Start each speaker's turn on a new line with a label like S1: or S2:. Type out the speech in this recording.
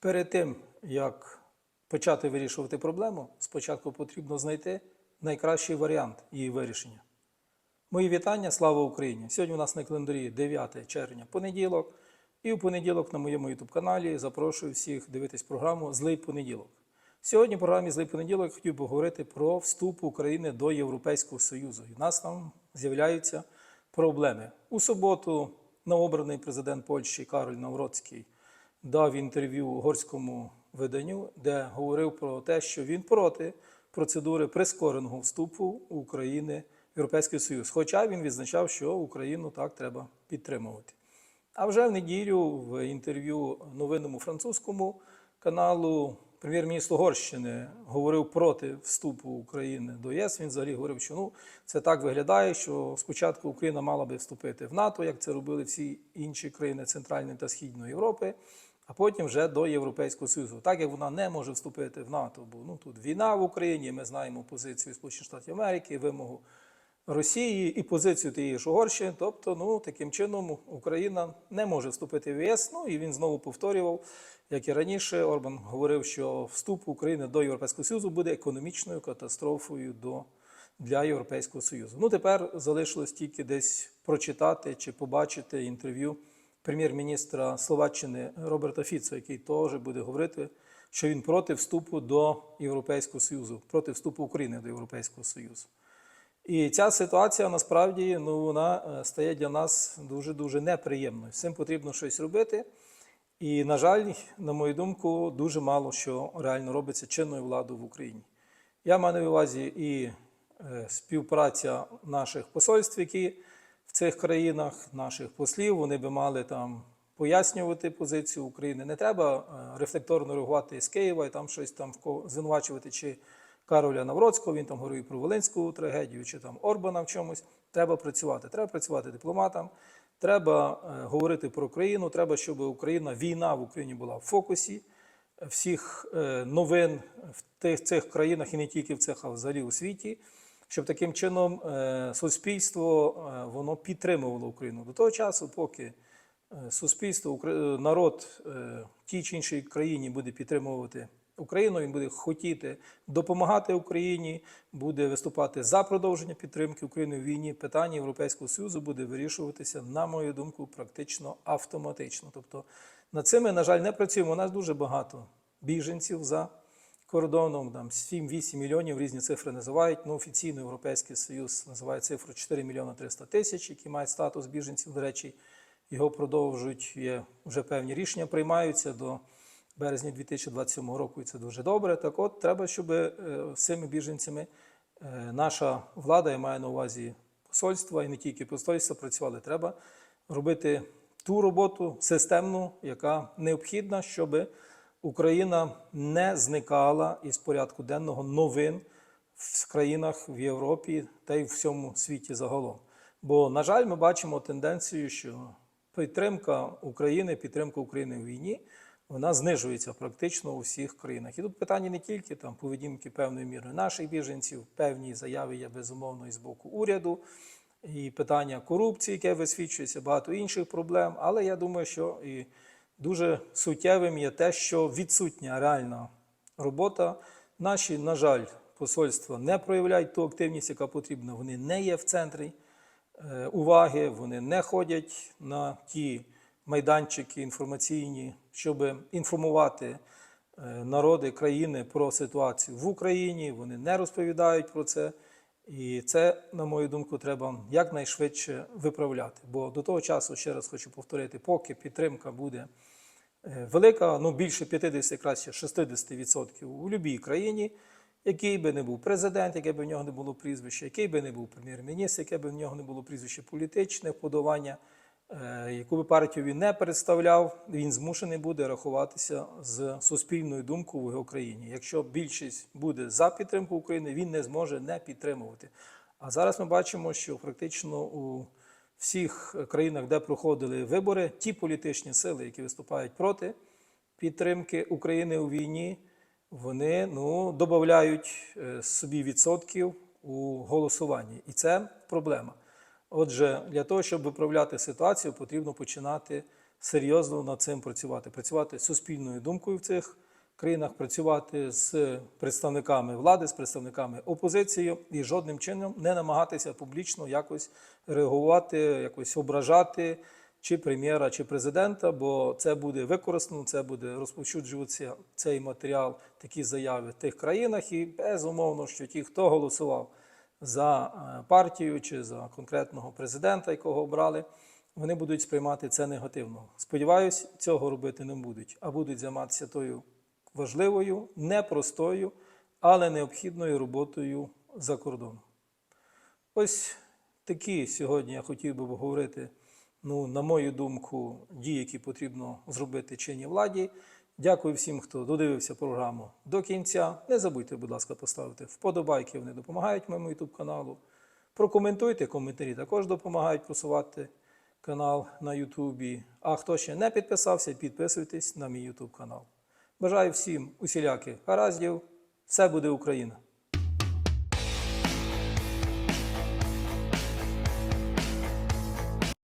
S1: Перед тим, як почати вирішувати проблему, спочатку потрібно знайти найкращий варіант її вирішення. Мої вітання, слава Україні! Сьогодні у нас на календарі 9 червня, понеділок. І у понеділок на моєму youtube каналі запрошую всіх дивитись програму Злий понеділок. Сьогодні в програмі Злий понеділок я хотів би говорити про вступ України до Європейського Союзу. І в нас там з'являються проблеми. У суботу новообраний президент Польщі Кароль Навроцький дав інтерв'ю угорському виданню, де говорив про те, що він проти процедури прискореного вступу України в Європейський Союз. Хоча він відзначав, що Україну так треба підтримувати. А вже в неділю в інтерв'ю новинному французькому каналу прем'єр-міністр Угорщини говорив проти вступу України до ЄС. Він взагалі говорив, що ну це так виглядає, що спочатку Україна мала би вступити в НАТО, як це робили всі інші країни Центральної та Східної Європи, а потім вже до Європейського Союзу. Так як вона не може вступити в НАТО, бо ну тут війна в Україні. Ми знаємо позицію Сполучених Штатів Америки, вимогу. Росії і позицію тієї ж Угорщини. Тобто, ну таким чином Україна не може вступити в ЄС. Ну і він знову повторював, як і раніше, Орбан говорив, що вступ України до Європейського Союзу буде економічною катастрофою до, для Європейського Союзу. Ну тепер залишилось тільки десь прочитати чи побачити інтерв'ю прем'єр-міністра Словаччини Роберта Фіцо, який теж буде говорити, що він проти вступу до Європейського Союзу, проти вступу України до Європейського Союзу. І ця ситуація насправді ну, вона е, стає для нас дуже-дуже неприємною. Цим потрібно щось робити. І, на жаль, на мою думку, дуже мало що реально робиться чинною владою в Україні. Я маю на увазі і е, співпраця наших посольств, які в цих країнах, наших послів, вони би мали там пояснювати позицію України. Не треба е, рефлекторно реагувати з Києва і там щось там звинувачувати чи Кароля Навроцького, він там говорив про Волинську трагедію чи там Орбана в чомусь. Треба працювати. Треба працювати дипломатам, треба е, говорити про Україну. Треба, щоб Україна, війна в Україні була в фокусі всіх е, новин в тих цих країнах і не тільки в цих, а взагалі у світі. Щоб таким чином е, суспільство е, воно підтримувало Україну до того часу, поки е, суспільство, народ в тій чи іншій країні буде підтримувати Україну, він буде хотіти допомагати Україні, буде виступати за продовження підтримки України в війні. Питання Європейського Союзу буде вирішуватися, на мою думку, практично автоматично. Тобто над цим ми, на жаль, не працюємо. У нас дуже багато біженців за кордоном, там 7-8 мільйонів різні цифри називають. Ну, офіційно Європейський Союз називає цифру 4 мільйони 300 тисяч, які мають статус біженців. До речі, його продовжують. Є вже певні рішення приймаються до березня 2027 року, і це дуже добре. Так от треба, щоб е, з цими біженцями е, наша влада, я маю на увазі посольства і не тільки посольства, працювали. Треба робити ту роботу системну, яка необхідна, щоб Україна не зникала із порядку денного новин в країнах в Європі та й в всьому світі загалом. Бо, на жаль, ми бачимо тенденцію, що підтримка України, підтримка України в війні, вона знижується практично у всіх країнах. І тут питання не тільки там поведінки певною мірою наших біженців, певні заяви є безумовно і з боку уряду, і питання корупції, яке висвічується, багато інших проблем. Але я думаю, що і дуже суттєвим є те, що відсутня реальна робота. Наші, на жаль, посольства не проявляють ту активність, яка потрібна. Вони не є в центрі е, уваги, вони не ходять на ті майданчики інформаційні, щоб інформувати е, народи країни про ситуацію в Україні. Вони не розповідають про це. І це, на мою думку, треба якнайшвидше виправляти. Бо до того часу, ще раз хочу повторити, поки підтримка буде е, велика, ну більше 50, краще 60% у будь-якій країні, який би не був президент, яке би в нього не було прізвище, який би не був прем'єр-міністр, яке би в нього не було прізвище політичне вподобання, е, яку би партію він не представляв, він змушений буде рахуватися з суспільною думкою в його країні. Якщо більшість буде за підтримку України, він не зможе не підтримувати. А зараз ми бачимо, що практично у всіх країнах, де проходили вибори, ті політичні сили, які виступають проти підтримки України у війні, вони ну, додають е, собі відсотків у голосуванні. І це проблема. Отже, для того, щоб виправляти ситуацію, потрібно починати серйозно над цим працювати, працювати з суспільною думкою в цих країнах, працювати з представниками влади, з представниками опозиції і жодним чином не намагатися публічно якось реагувати, якось ображати чи прем'єра, чи президента, бо це буде використано, це буде розповсюджуватися цей матеріал, такі заяви в тих країнах, і безумовно, що ті, хто голосував за е, партію чи за конкретного президента, якого обрали, вони будуть сприймати це негативно. Сподіваюсь, цього робити не будуть, а будуть займатися тою важливою, непростою, але необхідною роботою за кордоном. Ось такі сьогодні я хотів би обговорити, ну, на мою думку, дії, які потрібно зробити чинній владі. Дякую всім, хто додивився програму до кінця. Не забудьте, будь ласка, поставити вподобайки, вони допомагають моєму YouTube каналу. Прокоментуйте, коментарі також допомагають просувати канал на YouTube. А хто ще не підписався, підписуйтесь на мій YouTube канал. Бажаю всім усіляких гараздів. Все буде Україна!